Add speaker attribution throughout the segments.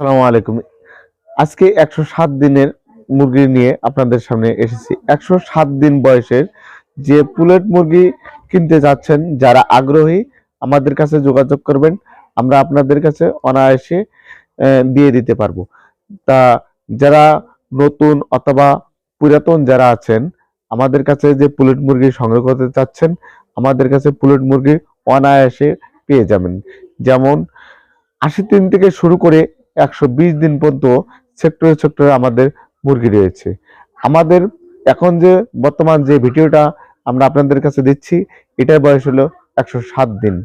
Speaker 1: আসসালামু আলাইকুম। আজকে একশো সাত দিনের মুরগি নিয়ে আপনাদের সামনে এসেছি। একশো সাত দিন বয়সের যে পুলেট মুরগি কিনতে যাচ্ছেন, যারা আগ্রহী, আমাদের কাছে যোগাযোগ করবেন। আমরা আপনাদের কাছে অনায়াসে দিয়ে দিতে পারব। তা যারা নতুন অথবা পুরাতন যারা আছেন, আমাদের কাছে যে পুলেট মুরগি সংগ্রহ করতে চাচ্ছেন, আমাদের কাছে পুলেট মুরগি অনায়াসে পেয়ে যাবেন। যেমন আশি দিন থেকে শুরু করে একশো বিশ দিন পর্যন্ত সেক্টরে সেক্টরে আমাদের মুরগি রয়েছে। আমাদের এখন যে বর্তমান যে ভিডিওটা আমরা আপনাদের কাছে দিচ্ছি, এটার বয়স হলো একশো সাত দিন।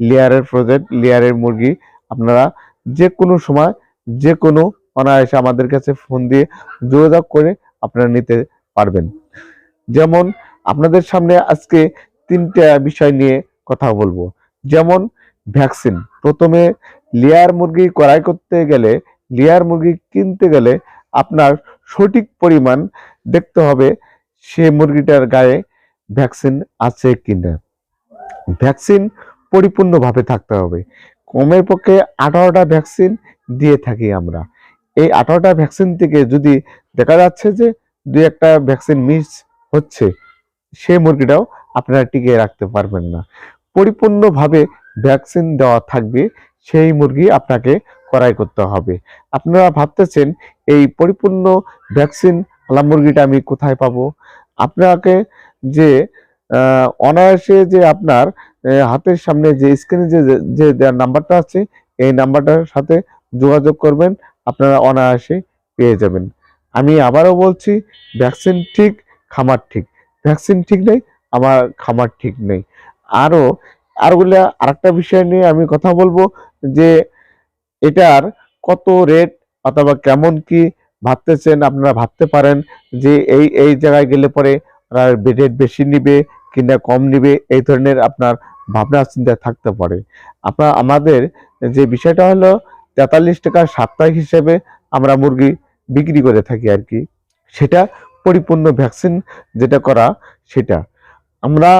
Speaker 1: লেয়ারের প্রজেক্ট লেয়ারের মুরগি, আপনারা যে কোনো সময় যে কোনো অনায়াসে আমাদের কাছে ফোন দিয়ে যোগাযোগ করে আপনারা নিতে পারবেন। যেমন আপনাদের সামনে আজকে তিনটা বিষয় নিয়ে কথা বলব। যেমন ভ্যাকসিন প্রথমে লেয়ার মুরগি ক্রয় করতে গেলে, লেয়ার মুরগি কিনতে গেলে আপনার সঠিক পরিমাণ দেখতে হবে সে মুরগিটার গায়ে ভ্যাকসিন আছে কিনা। ভ্যাকসিন পরিপূর্ণভাবে থাকতে হবে। কমের পক্ষে আঠারোটা ভ্যাকসিন দিয়ে থাকি আমরা। এই আঠারোটা ভ্যাকসিন থেকে যদি দেখা যাচ্ছে যে দুই একটা ভ্যাকসিন মিস হচ্ছে, সে মুরগিটাও আপনারা টিকিয়ে রাখতে পারবেন না। পরিপূর্ণভাবে ভ্যাকসিন দেওয়া থাকবে সেই মুরগি আপনাকে ক্রয় করতে হবে। আপনারা ভাবতেছেন, এই পরিপূর্ণ ভ্যাকসিন আলা মুরগিটা আমি কোথায় পাবো? আপনাকে যে অনায়াসে যে আপনার হাতের সামনে যে স্ক্রিনে যে যে নাম্বারটা আছে, এই নাম্বারটার সাথে যোগাযোগ করবেন, আপনারা অনায়াসে পেয়ে যাবেন। আমি আবারও বলছি, ভ্যাকসিন ঠিক, খামার ঠিক। ভ্যাকসিন ঠিক নেই, আমার খামার ঠিক নেই। আরও আরগুলা আরেকটা বিষয় নিয়ে আমি কথা বলব যে এটার কত রেট অথবা কেমন কি ভাবতেছেন আপনারা ভাবতে পারেন যে এই এই জায়গায় গেলে পরে রেট বেশি নিবে কিংবা কম নিবে, এই ধরনের আপনার ভাবনা চিন্তা থাকতে পারে। আপনার, আমাদের যে বিষয়টা হলো তেতাল্লিশ টাকা সাপ্তাহিক হিসেবে আমরা মুরগি বিক্রি করে থাকি আর কি। সেটা পরিপূর্ণ ভ্যাকসিন যেটা করা, সেটা। আমরা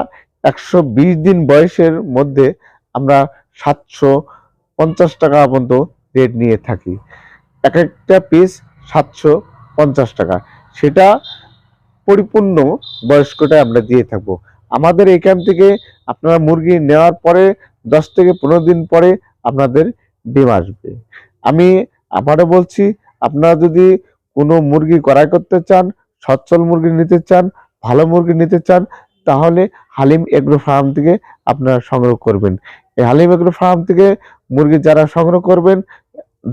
Speaker 1: একশো বিশ দিন বয়সের মধ্যে আমরা সাতশো পঞ্চাশ টাকা পর্যন্ত রেট নিয়ে থাকি। এক একটা পিস সাতশো পঞ্চাশ টাকা। সেটা পরিপূর্ণ বয়স্কটা আমরা দিয়ে থাকব। আমাদের এখান থেকে আপনারা মুরগি নেওয়ার পরে, দশ থেকে পনেরো দিন পরে আপনাদের ডিম আসবে। আমি আবারও বলছি, আপনারা যদি কোনো মুরগি ক্রয় করতে চান, সচ্ছল মুরগি নিতে চান, ভালো মুরগি নিতে চান তাহলে হালিম এগ্রো ফার্ম থেকে আপনারা সংগ্রহ করবেন। এই হালিম এগ্রো ফার্ম থেকে মুরগি যারা সংগ্রহ করবেন,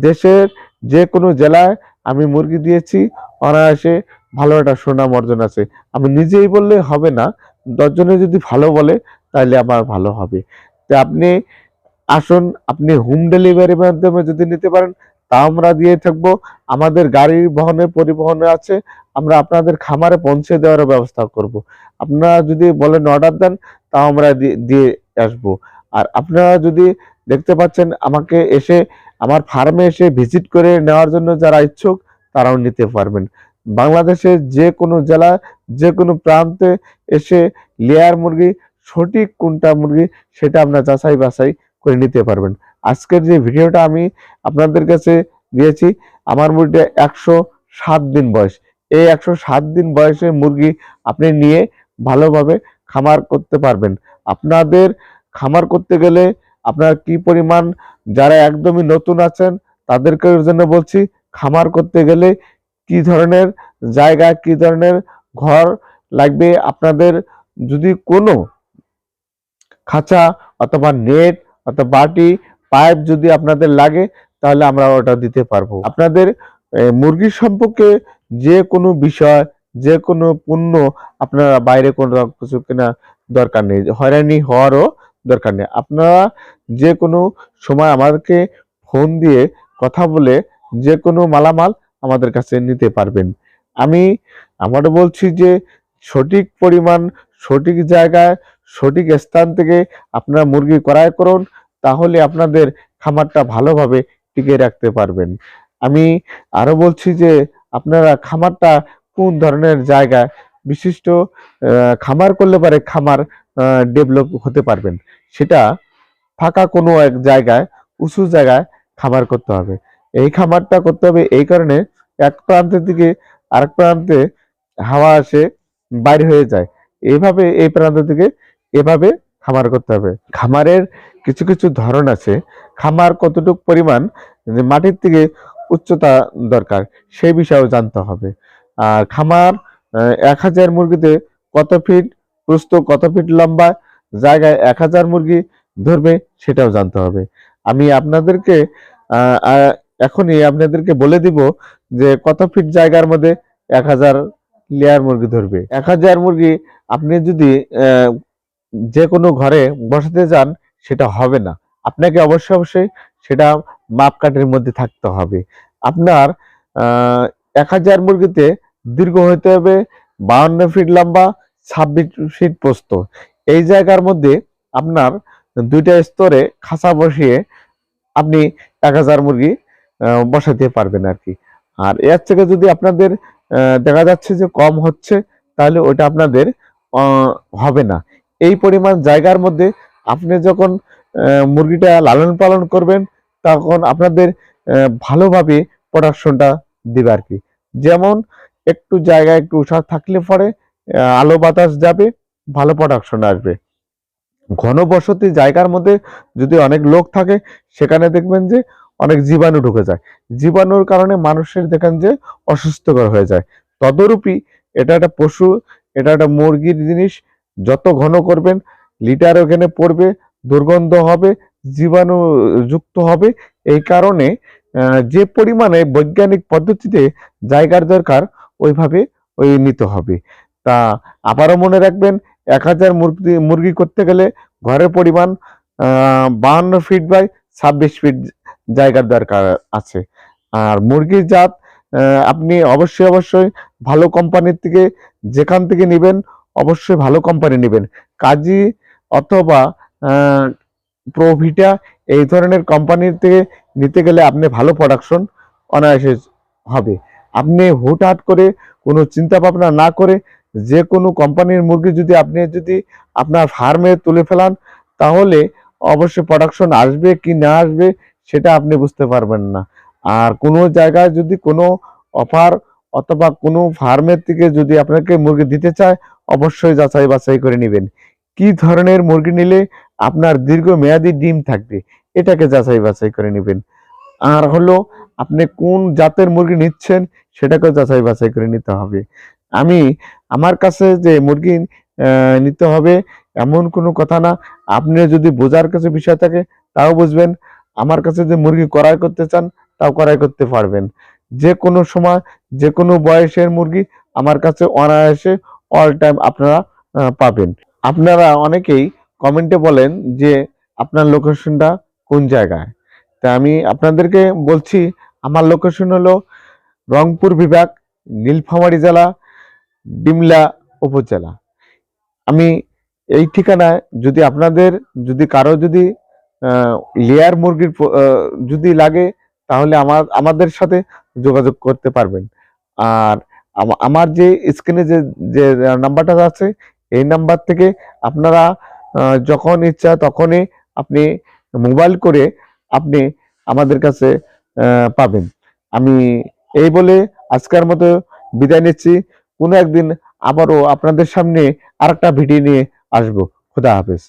Speaker 1: দেশের যে কোনো জেলায় আমি মুরগি দিয়েছি, অনায়াসে ভালো একটা সুনাম অর্জন আছে। আমি নিজেই বললে হবে না, দশজনে যদি ভালো বলে তাহলে আমার ভালো হবে। তো আপনি আসুন, আপনি হোম ডেলিভারির মাধ্যমে যদি নিতে পারেন তা আমরা দিয়ে থাকব, আমাদের গাড়ি বহনে, পরিবহনে আছে, আমরা আপনাদের খামারে পৌঁছে দেওয়ার ব্যবস্থা করব। আপনারা যদি বলেন অর্ডার দেন, তাও আমরা দিয়ে আসব। আর আপনারা যদি দেখতে পাচ্ছেন আমাকে এসে, আমার ফার্মে এসে ভিজিট করে নেওয়ার জন্য যারা ইচ্ছুক, তারাও নিতে পারবেন। বাংলাদেশের যে কোনো জেলা যে কোনো প্রান্তে এসে লেয়ার মুরগি, সঠিক কোনটা মুরগি, সেটা আপনার যাচাই বাছাই করে নিতে পারবেন। আজকের যে ভিডিওটা আমি আপনাদের কাছে দিয়েছি, আমার মুরগিটা একশো সাত দিন বয়স। এই একশো সাত দিন বয়সে মুরগি আপনি নিয়ে ভালোভাবে খামার করতে পারবেন। আপনাদের খামার করতে গেলে আপনার কি পরিমাণ, যারা একদমই নতুন আছেন, তাদেরকে জন্য বলছি, খামার করতে গেলে কি ধরনের জায়গা, কি ধরনের ঘর লাগবে আপনাদের যদি কোনো খাঁচা অথবা নেট অথবা বাটি পাইপ যদি আপনাদের লাগে, তাহলে আমরা ওটা দিতে পারব। আপনাদের মুরগির সম্পর্কে যে কোনো বিষয়, যে কোনো পণ্য আপনারা বাইরে কোনো কিছু কেনা দরকার নেই। হয়রানি হওয়ারও দরকার নেই। আপনারা যে কোনো সময় আমাদেরকে ফোন দিয়ে কথা বলে যে কোনো মালামাল আমাদের কাছে নিতে পারবেন। আমি, আমার বলছি যে সঠিক পরিমাণ, সঠিক জায়গায়, সঠিক স্থান থেকে আপনারা মুরগি ক্রয় করুন। তাহলে আপনাদের খামারটা ভালোভাবে টিকে রাখতে পারবেন। আমি আরও বলছি যে, আপনারা খামারটা কোন ধরনের জায়গায় বিশিষ্ট খামার করলে পারে খামার ডেভেলপ হতে পারবেন, সেটা ফাঁকা কোনো এক জায়গায়, উঁচু জায়গায় খামার করতে হবে। এই খামারটা করতে হবে এই কারণে এক প্রান্তের দিকে আরেক প্রান্তে হাওয়া আসে, বাইরে হয়ে যায়। এইভাবে এই প্রান্ত থেকে এভাবে খামার করতে হবে। খামারের কিছু কিছু ধরন আছে। খামার কতটুক পরিমাণ? মাটির থেকে উচ্চতা দরকার সেই বিষয়েও জানতে হবে। আর খামার এক হাজার মুরগিতে কত ফিট প্রস্থ, কত ফিট লম্বা, জায়গায় এক হাজার মুরগি ধরবে সেটাও জানতে হবে। আমি আপনাদেরকে এখনই আপনাদেরকে বলে দিব যে কত ফিট জায়গার মধ্যে এক হাজার লেয়ার মুরগি ধরবে। এক হাজার মুরগি আপনি যদি যে কোনো ঘরে বসাতে যান সেটা হবে না। আপনাকে অবশ্যই অবশ্যই সেটা মাপকাঠির মধ্যে থাকতে হবে। আপনার এক হাজার মুরগিতে দীর্ঘ হতে হবে বাউন্ন ফিট লম্বা, ছাব্বিশ ফিট প্রস্থ। এই জায়গার মধ্যে আপনার দুইটা স্তরে খাঁচা বসিয়ে আপনি এক হাজার মুরগি বসাতে পারবেন আর কি আর এর থেকে যদি আপনাদের দেখা যাচ্ছে যে কম হচ্ছে, তাহলে ওটা আপনাদের হবে না। এই পরিমাণ জায়গার মধ্যে আপনি যখন মুরগিটা লালন পালন করবেন, তখন আপনাদের ভালোভাবে প্রোডাকশনটা দিবে আর কি। যেমন একটু জায়গা একটু উষা থাকলে পরে আলো বাতাস যাবে, ভালো প্রোডাকশন আসবে। ঘনবসতি জায়গার মধ্যে যদি অনেক লোক থাকে, সেখানে দেখবেন যে অনেক জীবাণু ঢুকে যায়। জীবাণুর কারণে মানুষের দেখেন যে অসুস্থকর হয়ে যায়। তদরূপী এটা একটা পশু, এটা একটা মুরগির জিনিস, যত ঘন করবেন লিটার ওখানে পড়বে, দুর্গন্ধ হবে, জীবাণু যুক্ত হবে। এই কারণে যে পরিমাণে বৈজ্ঞানিক পদ্ধতিতে জায়গার দরকার, ওইভাবে ওই নিতে হবে। তা আবারও মনে রাখবেন, এক হাজার মুরগি মুরগি করতে গেলে ঘরের পরিমাণ বাহান্ন ফিট বাই ছাব্বিশ ফিট জায়গার দরকার আছে। আর মুরগির জাত আপনি অবশ্যই অবশ্যই ভালো কোম্পানির থেকে, যেখান থেকে নেবেন, অবশ্যই ভালো কোম্পানি নেবেন। কাজী অথবা প্রোভিটা এই ধরনের কোম্পানির থেকে নিতে গেলে আপনি ভালো প্রোডাকশন অনায়াসে হবে। আপনি হুটহাট করে কোনো চিন্তা ভাবনা না করে যে কোনো কোম্পানির মুরগি যদি আপনি যদি আপনার ফার্মে তুলে ফেলান, তাহলে অবশ্যই প্রোডাকশন আসবে কি না আসবে সেটা আপনি বুঝতে পারবেন না। আর কোনো জায়গায় যদি কোনো অফার অথবা কোনো ফার্মের থেকে যদি আপনাকে মুরগি দিতে চায়, অবশ্যই যাচাই বাছাই করে নেবেন। কি ধরনের মুরগি নিলে আপনার দীর্ঘ মেয়াদি ডিম থাকবে? এটাকে যাচাই বাছাই করে নেবেন। আর হলো, আপনি কোন জাতের মুরগি নিচ্ছেন, সেটাকেও যাচাই বাছাই করে নিতে হবে। আমি, আমার কাছে যে মুরগি নিতে হবে, এমন কোনো কথা না। আপনি যদি বোঝার কাছে বিষয় থাকে, তাও বুঝবেন। আমার কাছে যে মুরগি ক্রয় করতে চান, তাও ক্রয় করতে পারবেন। যে কোনো সময়, যে কোনো বয়সের মুরগি আমার কাছে অনায়াসে অল টাইম আপনারা পাবেন। আপনারা অনেকেই কমেন্টে বলেন যে আপনার লোকেশনটা কোন জায়গায়। তা আমি আপনাদেরকে বলছি, আমার লোকেশন হলো রংপুর বিভাগ, নীলফামারী জেলা, ডিমলা উপজেলা। আমি এই ঠিকানায় যদি আপনাদের, যদি কারও যদি লেয়ার মুরগির যদি লাগে, তাহলে আমার, আমাদের সাথে যোগাযোগ করতে পারবেন। আর আমার যে স্ক্রিনে যে যে নাম্বারটা আছে এই নাম্বার থেকে আপনারা যখন ইচ্ছা তখনই আপনি মোবাইল করে আপনি আমাদের কাছে পাবেন। আমি এই বলে আজকের মতো বিদায় নিচ্ছি। কোনো একদিন আবারও আপনাদের সামনে আরেকটা ভিডিও নিয়ে আসব। খুদা হাফেজ।